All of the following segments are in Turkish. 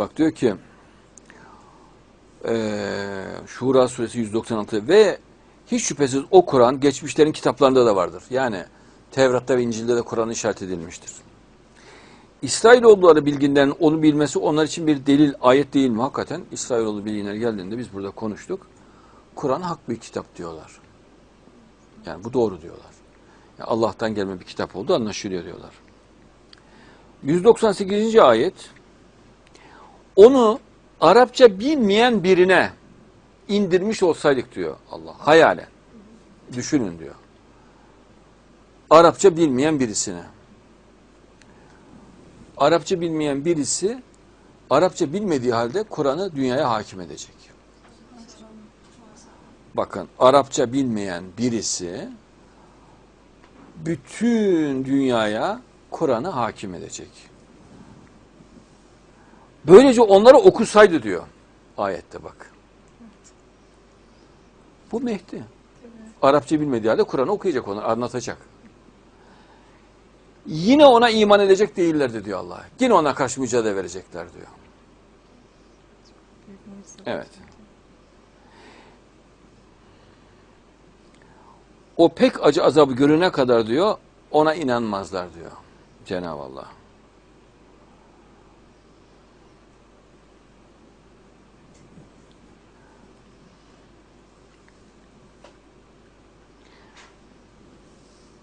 Bak diyor ki eee Şura suresi 196 ve hiç şüphesiz o Kur'an geçmişlerin kitaplarında da vardır. Yani Tevrat'ta ve İncil'de de Kur'an işaret edilmiştir. İsrailoğulları bilginden onu bilmesi onlar için bir delil, ayet değil mi? Hakikaten İsrailoğlu bilginler geldiğinde biz burada konuştuk. Kur'an hak bir kitap diyorlar. Yani bu doğru diyorlar. Yani Allah'tan gelme bir kitap oldu anlaşılıyor diyorlar. 198. ayet onu Arapça bilmeyen birine indirmiş olsaydık diyor Allah. Hayalen. Düşünün diyor. Arapça bilmeyen birisine. Arapça bilmeyen birisi Arapça bilmediği halde Kur'an'ı dünyaya hakim edecek. Bakın Arapça bilmeyen birisi bütün dünyaya Kur'an'ı hakim edecek. Böylece onlara okusaydı diyor ayette bak. Bu Mehdi. Arapça bilmediği halde Kur'an'ı okuyacak onlar, anlatacak. Yine ona iman edecek değillerdi diyor Allah. Yine ona karşı mücadele verecekler diyor. Evet. O pek acı azabı görene kadar diyor, ona inanmazlar diyor Cenab-ı Allah.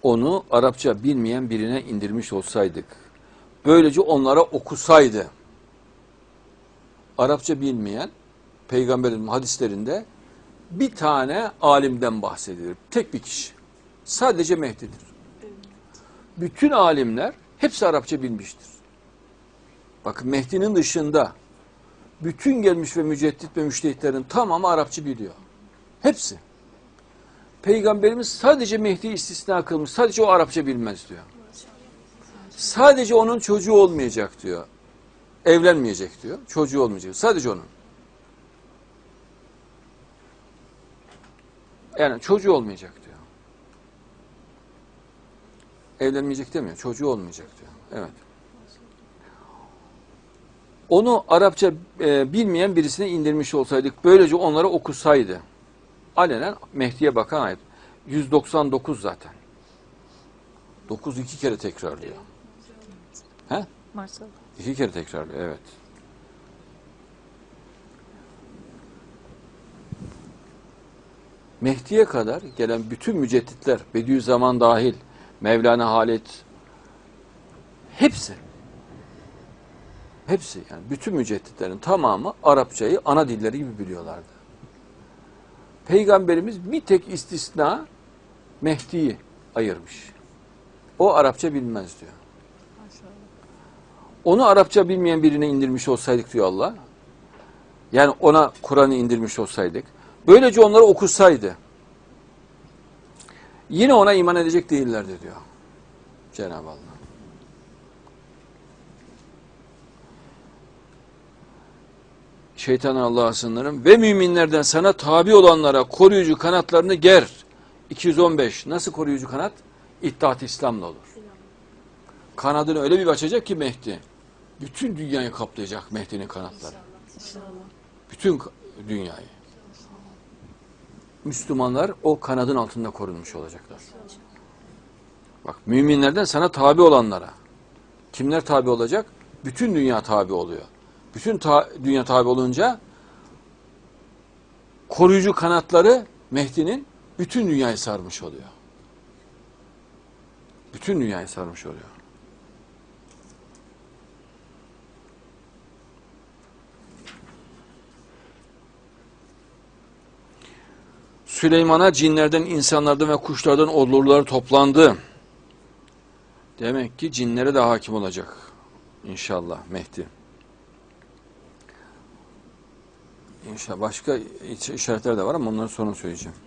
Onu Arapça bilmeyen birine indirmiş olsaydık. Böylece onlara okusaydı. Arapça bilmeyen peygamberin hadislerinde bir tane alimden bahsedilir. Tek bir kişi. Sadece Mehdi'dir. Bütün alimler hepsi Arapça bilmiştir. Bakın Mehdi'nin dışında bütün gelmiş ve müceddit ve müştehitlerin tamamı Arapça biliyor. Hepsi. Peygamberimiz sadece Mehdi istisna kılmış. Sadece o Arapça bilmez diyor. Sadece onun çocuğu olmayacak diyor. Evlenmeyecek diyor. Çocuğu olmayacak. Sadece onun. Yani çocuğu olmayacak diyor. Evlenmeyecek demiyor. Çocuğu olmayacak diyor. Evet. Onu Arapça e, bilmeyen birisine indirmiş olsaydık, böylece onlara okusaydı. Alenen Mehdi'ye bakan ayet. 199 zaten. 9 iki kere tekrarlıyor. He? Maşallah. İki kere tekrarlıyor, evet. Mehdi'ye kadar gelen bütün mücedditler, Bediüzzaman dahil, Mevlana Halit, hepsi, hepsi yani bütün mücedditlerin tamamı Arapçayı ana dilleri gibi biliyorlardı. Peygamberimiz bir tek istisna Mehdi'yi ayırmış. O Arapça bilmez diyor. Onu Arapça bilmeyen birine indirmiş olsaydık diyor Allah. Yani ona Kur'an'ı indirmiş olsaydık. Böylece onları okusaydı. Yine ona iman edecek değillerdi diyor. Cenab-ı Allah. Şeytanın Allah'a sınırım ve müminlerden sana tabi olanlara koruyucu kanatlarını ger. 215. Nasıl koruyucu kanat? İttihat İslam'la olur. Kanadını öyle bir açacak ki Mehdi. Bütün dünyayı kaplayacak Mehdi'nin kanatları. İnşallah. Bütün dünyayı. Müslümanlar o kanadın altında korunmuş olacaklar. Bak müminlerden sana tabi olanlara. Kimler tabi olacak? Bütün dünya tabi oluyor. Bütün ta- dünya tabi olunca koruyucu kanatları Mehdi'nin bütün dünyayı sarmış oluyor. Bütün dünyayı sarmış oluyor. Süleyman'a cinlerden, insanlardan ve kuşlardan ordular toplandı. Demek ki cinlere de hakim olacak. İnşallah Mehdi. İnşallah başka iş- işaretler de var ama onları sonra söyleyeceğim.